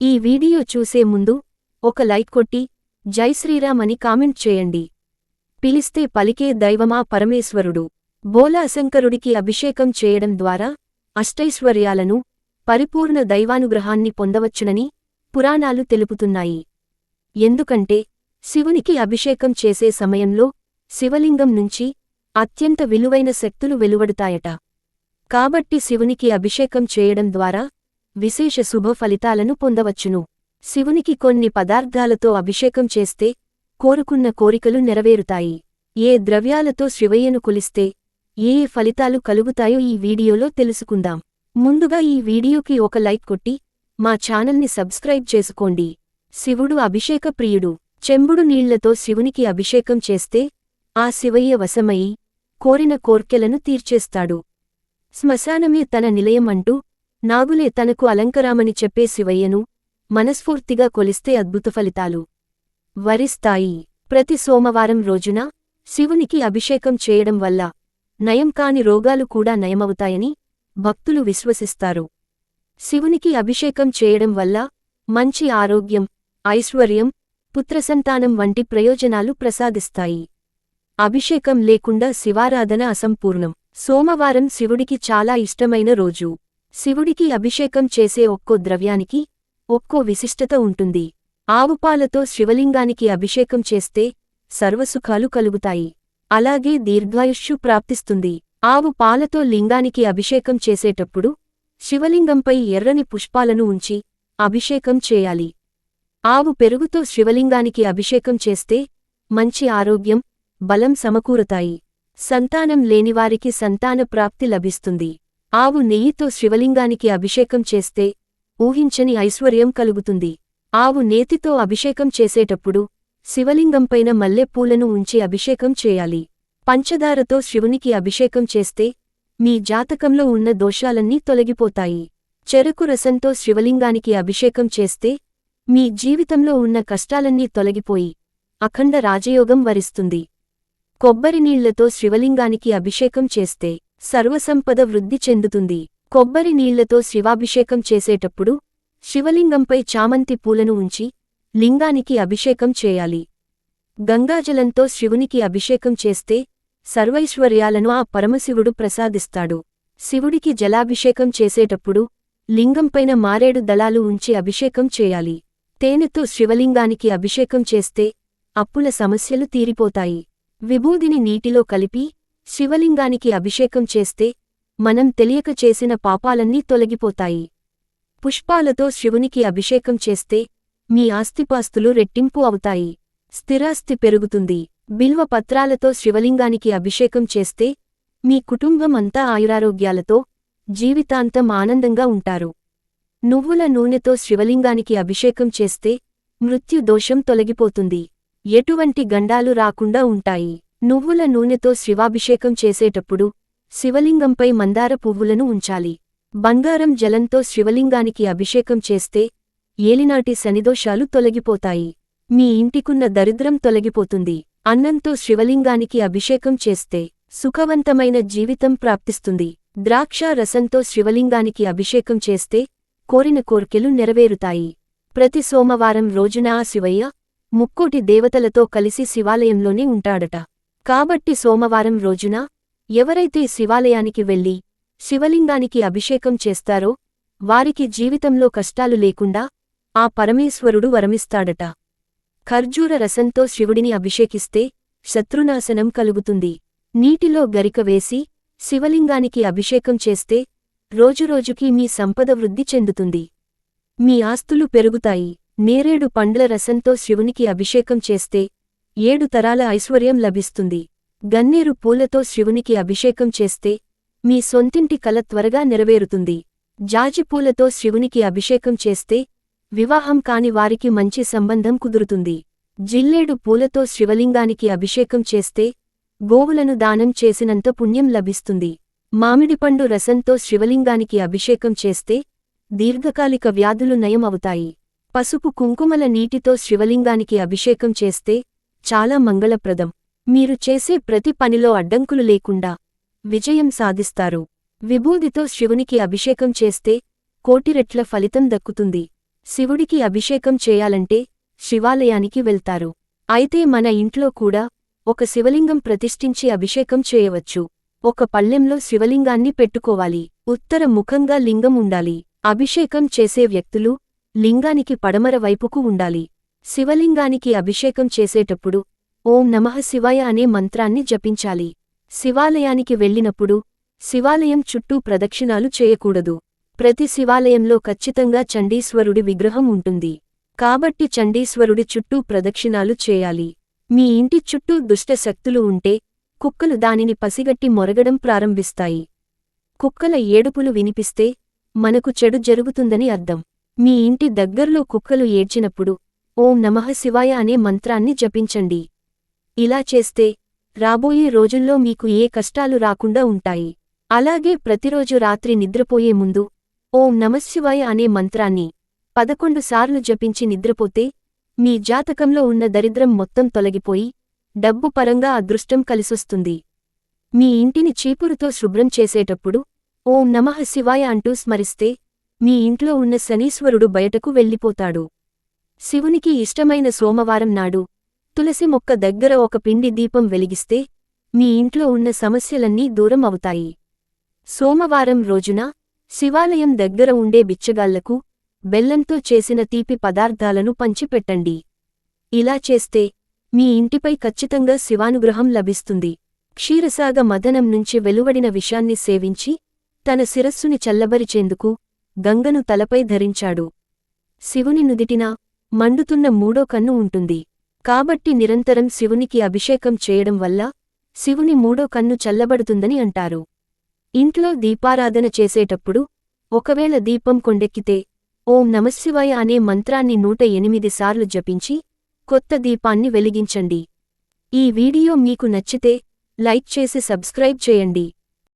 ఈ వీడియో చూసే ముందు ఒక లైక్ కొట్టి జై శ్రీరామ్ అని కామెంట్ చేయండి. పిలిస్తే పలికే దైవమా పరమేశ్వరుడు. బోలాశంకరుడికి అభిషేకం చేయడం ద్వారా అష్టైశ్వర్యాలను పరిపూర్ణ దైవానుగ్రహాన్ని పొందవచ్చునని పురాణాలు తెలుపుతున్నాయి. ఎందుకంటే శివునికి అభిషేకం చేసే సమయంలో శివలింగం నుంచి అత్యంత విలువైన శక్తులు వెలువడుతాయట. కాబట్టి శివునికి అభిషేకం చేయడం ద్వారా విశేష శుభ ఫలితాలను పొందవచ్చును. శివునికి కొన్ని పదార్థాలతో అభిషేకం చేస్తే కోరుకున్న కోరికలు నెరవేరుతాయి. ఏ ద్రవ్యాలతో శివయ్యను కొలిస్తే ఏ ఏ ఫలితాలు కలుగుతాయో ఈ వీడియోలో తెలుసుకుందాం. ముందుగా ఈ వీడియోకి ఒక లైక్ కొట్టి మా ఛానల్ని సబ్స్క్రైబ్ చేసుకోండి. శివుడు అభిషేక ప్రియుడు. చెంబుడు నీళ్ళతో శివునికి అభిషేకం చేస్తే ఆ శివయ్య వశమయి కోరిన కోర్కెలను తీర్చేస్తాడు. శ్మశానమే తన నిలయం అంటూ నాగులే తనకు అలంకరామని చెప్పే శివయ్యను మనస్ఫూర్తిగా కొలిస్తే అద్భుత ఫలితాలు. వరిస్తాయి. ప్రతి సోమవారం రోజున శివునికి అభిషేకం చేయడం వల్ల నయం కాని రోగాలు కూడా నయమవుతాయని భక్తులు విశ్వసిస్తారు. శివునికి అభిషేకం చేయడం వల్ల మంచి ఆరోగ్యం ఐశ్వర్యం పుత్రసంతానం వంటి ప్రయోజనాలు ప్రసాదిస్తాయి. అభిషేకం లేకుండా శివారాధన అసంపూర్ణం. సోమవారం శివుడికి చాలా ఇష్టమైన రోజు. శివుడికి అభిషేకం చేసే ఒక్కో ద్రవ్యానికి ఒక్కో విశిష్టత ఉంటుంది. ఆవుపాలతో శివలింగానికి అభిషేకం చేస్తే సర్వసుఖాలు కలుగుతాయి. అలాగే దీర్ఘాయుష్యు ప్రాప్తిస్తుంది. ఆవు పాలతో లింగానికి అభిషేకం చేసేటప్పుడు శివలింగంపై ఎర్రని పుష్పాలను ఉంచి అభిషేకం చేయాలి. ఆవు పెరుగుతో శివలింగానికి అభిషేకం చేస్తే మంచి ఆరోగ్యం బలం సమకూరుతాయి. సంతానం లేనివారికి సంతాన ప్రాప్తి లభిస్తుంది. ఆవు నెయ్యితో శివలింగానికి అభిషేకం చేస్తే ఊహించని ఐశ్వర్యం కలుగుతుంది. ఆవు నేతితో అభిషేకం చేసేటప్పుడు శివలింగంపైన మల్లెపూలను ఉంచి అభిషేకం చేయాలి. పంచదారతో శివునికి అభిషేకం చేస్తే మీ జాతకంలో ఉన్న దోషాలన్నీ తొలగిపోతాయి. చెరకు రసంతో శివలింగానికి అభిషేకం చేస్తే మీ జీవితంలో ఉన్న కష్టాలన్నీ తొలగిపోయి అఖండ రాజయోగం వరిస్తుంది. కొబ్బరి నీళ్ళతో శివలింగానికి అభిషేకం చేస్తే సర్వసంపద వృద్ధి చెందుతుంది. కొబ్బరి నీళ్ళతో శివాభిషేకం చేసేటప్పుడు శివలింగంపై చామంతి పూలను ఉంచి లింగానికి అభిషేకం చేయాలి. గంగాజలంతో శివునికి అభిషేకం చేస్తే సర్వైశ్వర్యాలను ఆ పరమశివుడు ప్రసాదిస్తాడు. శివుడికి జలాభిషేకం చేసేటప్పుడు లింగంపైన మారేడు దళాలు ఉంచి అభిషేకం చేయాలి. తేనెతో శివలింగానికి అభిషేకం చేస్తే అప్పుల సమస్యలు తీరిపోతాయి. విభూదిని నీటిలో కలిపి శివలింగానికి అభిషేకం చేస్తే మనం తెలియక చేసిన పాపాలన్నీ తొలగిపోతాయి. పుష్పాలతో శివునికి అభిషేకం చేస్తే మీ ఆస్తిపాస్తులు రెట్టింపు అవుతాయి. స్థిరాస్తి పెరుగుతుంది. బిల్వ పత్రాలతో శివలింగానికి అభిషేకం చేస్తే మీ కుటుంబం అంతా ఆయురారోగ్యాలతో జీవితాంతం ఆనందంగా ఉంటారు. నువ్వుల నూనెతో శివలింగానికి అభిషేకం చేస్తే మృత్యుదోషం తొలగిపోతుంది. ఎటువంటి గండాలు రాకుండా ఉంటాయి. నువ్వుల నూనెతో శివాభిషేకం చేసేటప్పుడు శివలింగంపై మందార పువ్వులను ఉంచాలి. బంగారం జలంతో శివలింగానికి అభిషేకం చేస్తే ఏలినాటి శనిదోషాలు తొలగిపోతాయి. మీ ఇంటికున్న దరిద్రం తొలగిపోతుంది. అన్నంతో శివలింగానికి అభిషేకం చేస్తే సుఖవంతమైన జీవితం ప్రాప్తిస్తుంది. ద్రాక్ష రసంతో శివలింగానికి అభిషేకం చేస్తే కోరిన కోర్కెలు నెరవేరుతాయి. ప్రతి సోమవారం రోజున ఆ శివయ్య ముక్కోటి దేవతలతో కలిసి శివాలయంలోనే ఉంటాడట. కాబట్టి సోమవారం రోజున ఎవరైతే శివాలయానికి వెళ్ళి శివలింగానికి అభిషేకం చేస్తారో వారికి జీవితంలో కష్టాలు లేకుండా ఆ పరమేశ్వరుడు వరమిస్తాడట. ఖర్జూర రసంతో శివుడిని అభిషేకిస్తే శత్రునాశనం కలుగుతుంది. నీటిలో గరిక వేసి శివలింగానికి అభిషేకం చేస్తే రోజురోజుకీ మీ సంపద వృద్ధి చెందుతుంది. మీ ఆస్తులు పెరుగుతాయి. నేరేడు పండ్ల రసంతో శివునికి అభిషేకం చేస్తే ఏడు తరాల ఐశ్వర్యం లభిస్తుంది. గన్నేరు పూలతో శివునికి అభిషేకం చేస్తే మీ సొంతింటి కల త్వరగా నెరవేరుతుంది. జాజిపూలతో శివునికి అభిషేకం చేస్తే వివాహం కాని వారికి మంచి సంబంధం కుదురుతుంది. జిల్లేడు పూలతో శివలింగానికి అభిషేకం చేస్తే గోవులను దానం చేసినంత పుణ్యం లభిస్తుంది. మామిడిపండు రసంతో శివలింగానికి అభిషేకం చేస్తే దీర్ఘకాలిక వ్యాధులు నయం అవుతాయి పసుపు కుంకుమల నీటితో శివలింగానికి అభిషేకం చేస్తే చాలా మంగళప్రదం. మీరు చేసే ప్రతి పనిలో అడ్డంకులు లేకుండా విజయం సాధిస్తారు. విభూదితో శివునికి అభిషేకం చేస్తే కోటిరెట్ల ఫలితం దక్కుతుంది. శివుడికి అభిషేకం చేయాలంటే శివాలయానికి వెళ్తారు. అయితే మన ఇంట్లో కూడా ఒక శివలింగం ప్రతిష్ఠించి అభిషేకం చేయవచ్చు. ఒక పళ్ళెంలో శివలింగాన్ని పెట్టుకోవాలి. ఉత్తర ముఖంగా లింగం ఉండాలి. అభిషేకం చేసే వ్యక్తులు లింగానికి పడమర వైపుకు ఉండాలి. శివలింగానికి అభిషేకం చేసేటప్పుడు ఓం నమః శివాయ అనే మంత్రాన్ని జపించాలి. శివాలయానికి వెళ్ళినప్పుడు శివాలయం చుట్టూ ప్రదక్షిణాలు చేయకూడదు. ప్రతి శివాలయంలో ఖచ్చితంగా చండీశ్వరుడి విగ్రహం ఉంటుంది. కాబట్టి చండీశ్వరుడి చుట్టూ ప్రదక్షిణాలు చేయాలి. మీ ఇంటి చుట్టూ దుష్టశక్తులు ఉంటే కుక్కలు దానిని పసిగట్టి మొరగడం ప్రారంభిస్తాయి. కుక్కల ఏడుపులు వినిపిస్తే మనకు చెడు జరుగుతుందని అర్థం. మీ ఇంటి దగ్గర్లో కుక్కలు ఏడ్చినప్పుడు ఓం నమః శివాయ అనే మంత్రాన్ని జపించండి. ఇలా చేస్తే రాబోయే రోజుల్లో మీకు ఏ కష్టాలు రాకుండా ఉంటాయి. అలాగే ప్రతిరోజు రాత్రి నిద్రపోయే ముందు ఓం నమశివాయ అనే మంత్రాన్ని పదకొండు సార్లు జపించి నిద్రపోతే మీ జాతకంలో ఉన్న దరిద్రం మొత్తం తొలగిపోయి డబ్బు పరంగా అదృష్టం కలిసొస్తుంది. మీ ఇంటిని చీపురుతో శుభ్రం చేసేటప్పుడు ఓం నమః శివాయ అంటూ స్మరిస్తే మీ ఇంట్లో ఉన్న శనీశ్వరుడు బయటకు వెళ్ళిపోతాడు. శివునికి ఇష్టమైన సోమవారం నాడు తులసి మొక్క దగ్గర ఒక పిండి దీపం వెలిగిస్తే మీ ఇంట్లో ఉన్న సమస్యలన్నీ దూరం అవుతాయి. సోమవారం రోజున శివాలయం దగ్గర ఉండే బిచ్చగాళ్ళకు బెల్లంతో చేసిన తీపి పదార్థాలను పంచిపెట్టండి. ఇలా చేస్తే మీ ఇంటిపై ఖచ్చితంగా శివానుగ్రహం లభిస్తుంది. క్షీరసాగ మదనం నుంచి వెలువడిన విషాన్ని సేవించి తన శిరస్సుని చల్లబరిచేందుకు గంగను తలపై ధరించాడు. శివుని నుదిటిన మండుతున్న మూడో కన్ను ఉంటుంది. కాబట్టి నిరంతరం శివునికి అభిషేకం చేయడం వల్ల శివుని మూడో కన్ను చల్లబడుతుందని అంటారు. ఇంట్లో దీపారాధన చేసేటప్పుడు ఒకవేళ దీపం కొండెక్కితే ఓం నమశివాయ అనే మంత్రాన్ని నూట ఎనిమిది సార్లు జపించి కొత్త దీపాన్ని వెలిగించండి. ఈ వీడియో మీకు నచ్చితే లైక్ చేసి సబ్స్క్రైబ్ చేయండి.